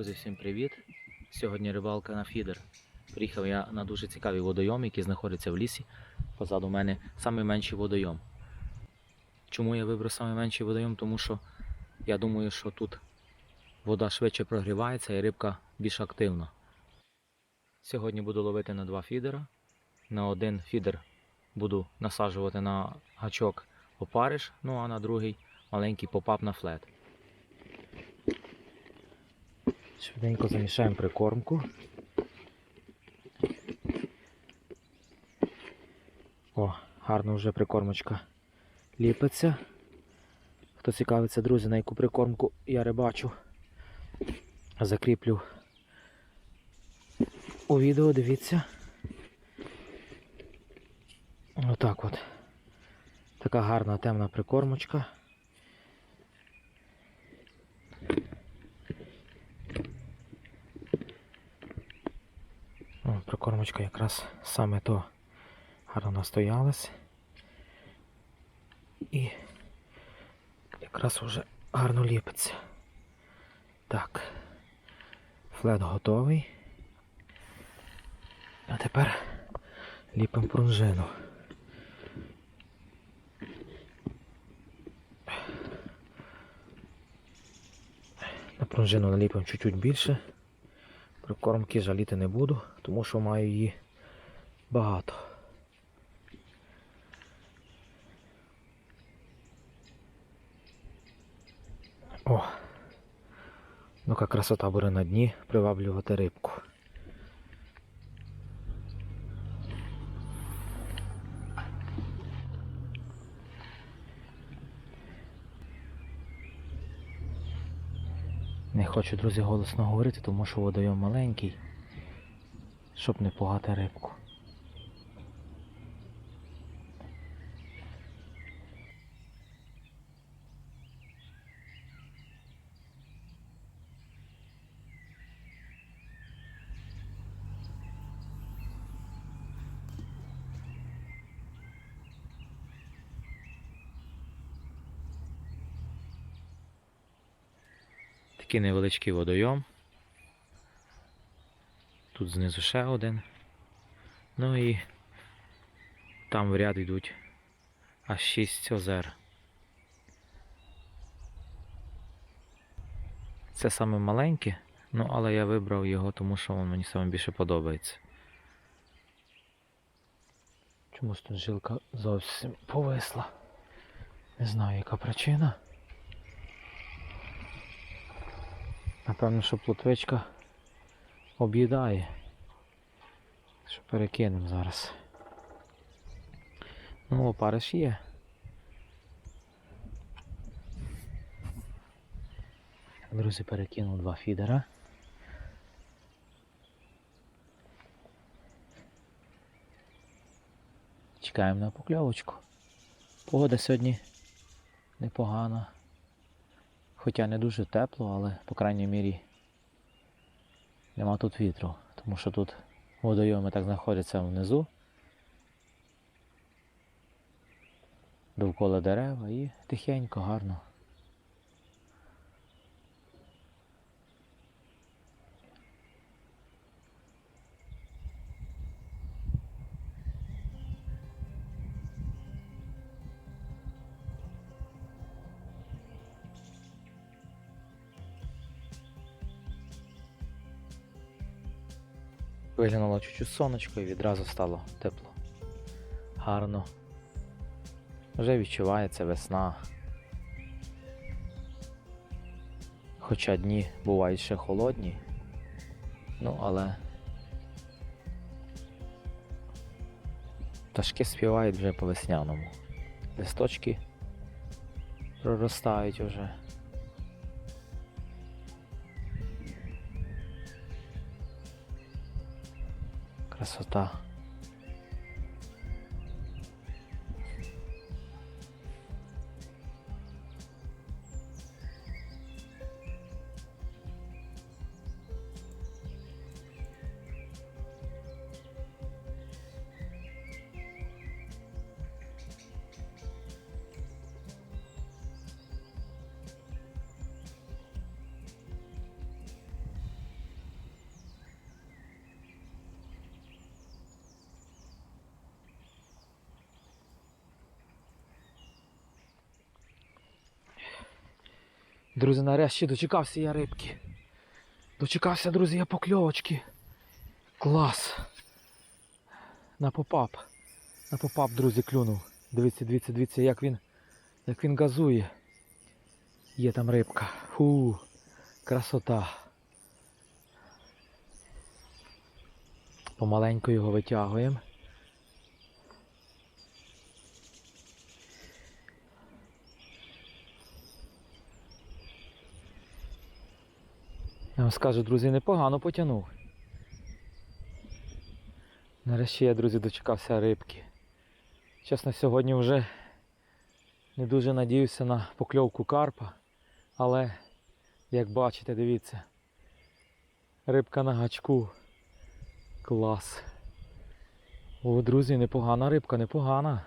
Всім привіт! Сьогодні рибалка на фідер. Приїхав я на дуже цікавий водойом, який знаходиться в лісі. Позаду мене найменший водойом. Чому я вибрав найменший водойом? Тому що я думаю, що тут вода швидше прогрівається і рибка більш активна. Сьогодні буду ловити на два фідера. На один фідер буду насаджувати на гачок опариш, ну а на другий маленький попап на флет. Швиденько замішаємо прикормку. О, гарно вже прикормочка ліпиться. Хто цікавиться, друзі, на яку прикормку я рибачу, закріплю у відео, дивіться. Отак от. Така гарна темна прикормочка. О, якраз саме то гарно настоялась. І якраз вже гарно ліпиться. Так, флет готовий. А тепер ліпимо пружину. На пружину наліпимо чуть-чуть більше. Прикормки жаліти не буду, тому що маю її багато. О! Ну-ка красота буде на дні приваблювати рибку. Не хочу, друзі, голосно говорити, тому що водойом маленький, щоб не пугати рибку. Такий невеличкий водойом. Тут знизу ще один. Ну і там в ряд йдуть аж 6 озер. Це саме маленьке, ну але я вибрав його, тому що він мені саме більше подобається. Чомусь тут жилка зовсім повисла. Не знаю яка причина. Напевно, що плотвичка об'їдає. Що перекинемо зараз. Ну, опариш є. Друзі, перекинув два фідера. Чекаємо на покльовочку. Погода сьогодні непогана. Хоча не дуже тепло, але по крайній мірі нема тут вітру, тому що тут водойоми так знаходяться внизу. Довкола дерева і тихенько, гарно. Виглянуло чуть-чуть сонечко і відразу стало тепло. Гарно. Вже відчувається весна. Хоча дні бувають ще холодні, ну але пташки співають вже по весняному. Листочки проростають уже. Красота. Друзі, нарешті дочекався я рибки. Дочекався, друзі, я покльовочки. Клас. На попап. На попап, друзі, клюнув. Дивіться, дивіться, дивіться, як він, як він газує. Є там рибка. Фу, красота. Помаленьку його витягуємо. Я вам скажу, друзі, непогано потягнув. Нарешті я, друзі, дочекався рибки. Чесно, сьогодні вже не дуже надіюся на покльовку карпа, але, як бачите, дивіться, рибка на гачку. Клас. О, друзі, непогана рибка, непогана.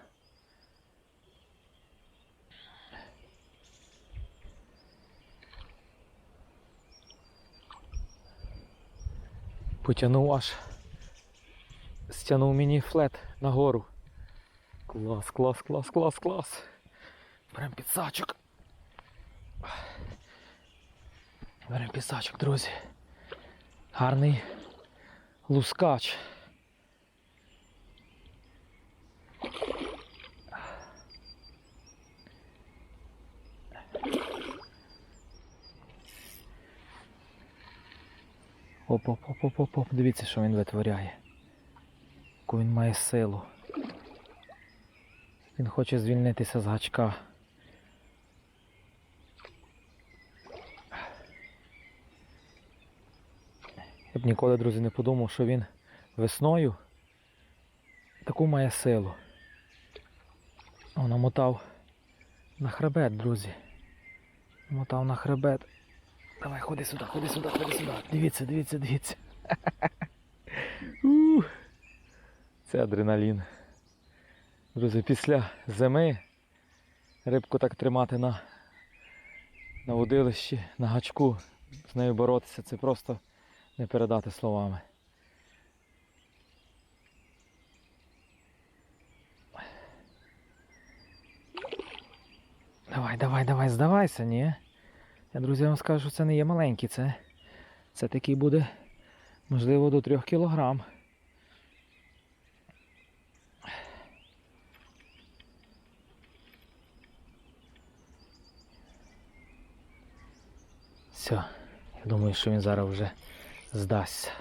Потягнув аж. Стягнув мені флет нагору. Клас, клас, клас, клас, клас. Берем підсачок. Берем підсачок, друзі. Гарний лускач. Оп, оп, оп, оп, оп, оп. Дивіться, що він витворяє. Яку він має силу. Він хоче звільнитися з гачка. Я б ніколи, друзі, не подумав, що він весною таку має силу. О, намотав на хребет, друзі. Намотав на хребет. Давай, ходи сюди, ходи сюди, ходи сюди. Дивіться, дивіться, дивіться. Це адреналін. Друзі, після зими рибку так тримати на, на водилищі, на гачку, з нею боротися, це просто не передати словами. Давай, давай, давай, здавайся, ні. Я, друзі, вам скажу, що це не є маленький, це, це такий буде, можливо, до трьох кілограм. Все, я думаю, що він зараз вже здасться.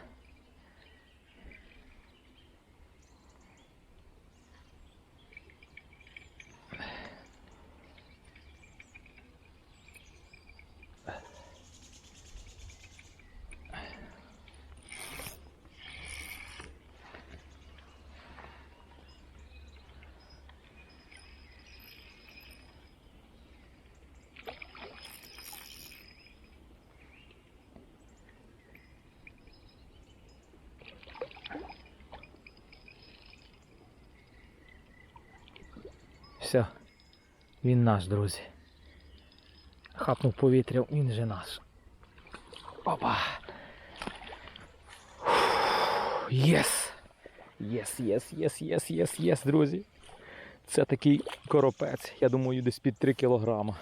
Все, він наш, друзі. Хапнув повітря, він же наш. Опа! Єс! Єс, єс, єс, єс, єс, єс, друзі. Це такий коропець, я думаю, десь під 3 кілограма.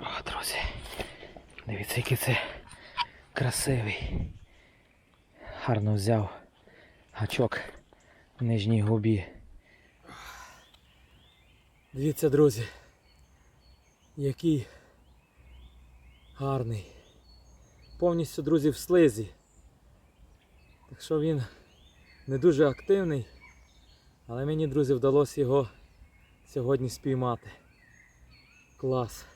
О, друзі. Дивіться, який це красивий. Гарно взяв гачок нижній губі. Дивіться, друзі, який гарний. Повністю, друзі, в слизі. Так що він не дуже активний, але мені, друзі, вдалося його сьогодні спіймати. Клас.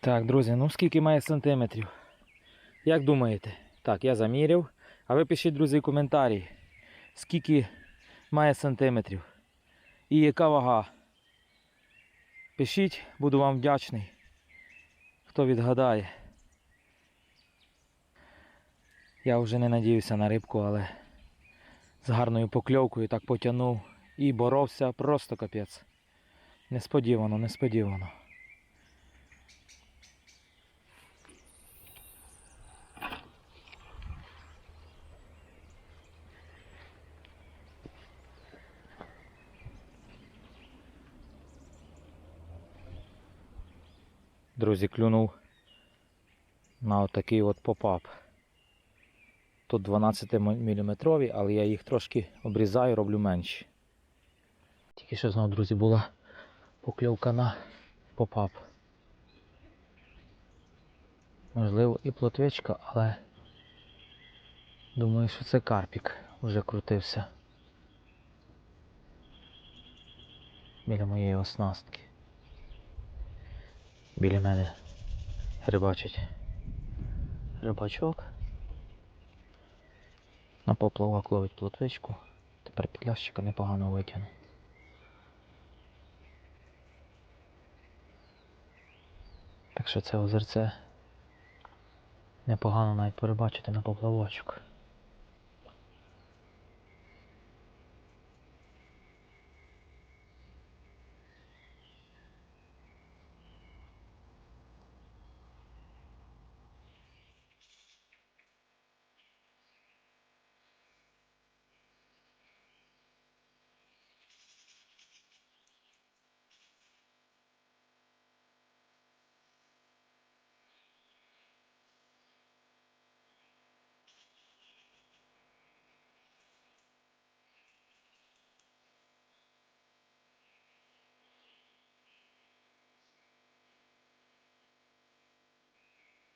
Так, друзі, ну скільки має сантиметрів? Як думаєте? Так, я заміряв. А ви пишіть, друзі, коментарі, скільки має сантиметрів і яка вага. Пишіть, буду вам вдячний, хто відгадає. Я вже не надіюся на рибку, але з гарною покльовкою так потягнув і боровся просто капець. Несподівано, несподівано. Друзі, клюнув на отакий от попап. Тут 12 мм, але я їх трошки обрізаю, роблю менші. Тільки що знову, друзі, була покльовка на попап. Можливо і плотвичка, але думаю, що це карпік вже крутився. Біля моєї оснастки. Біля мене рибачить рибачок. На поплавок ловить плотвичку. Тепер підлящика непогано витягну. Так що це озерце непогано навіть перебачити на поплавочок.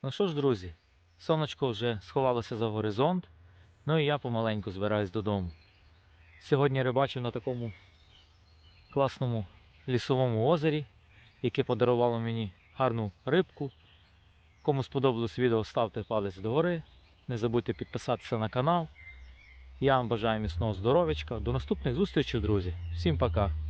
Ну що ж, друзі, сонечко вже сховалося за горизонт, ну і я помаленьку збираюсь додому. Сьогодні рибачив на такому класному лісовому озері, яке подарувало мені гарну рибку. Кому сподобалось відео, ставте палець догори. Не забудьте підписатися на канал. Я вам бажаю міцного здоров'ячка. До наступних зустрічей, друзі. Всім пока!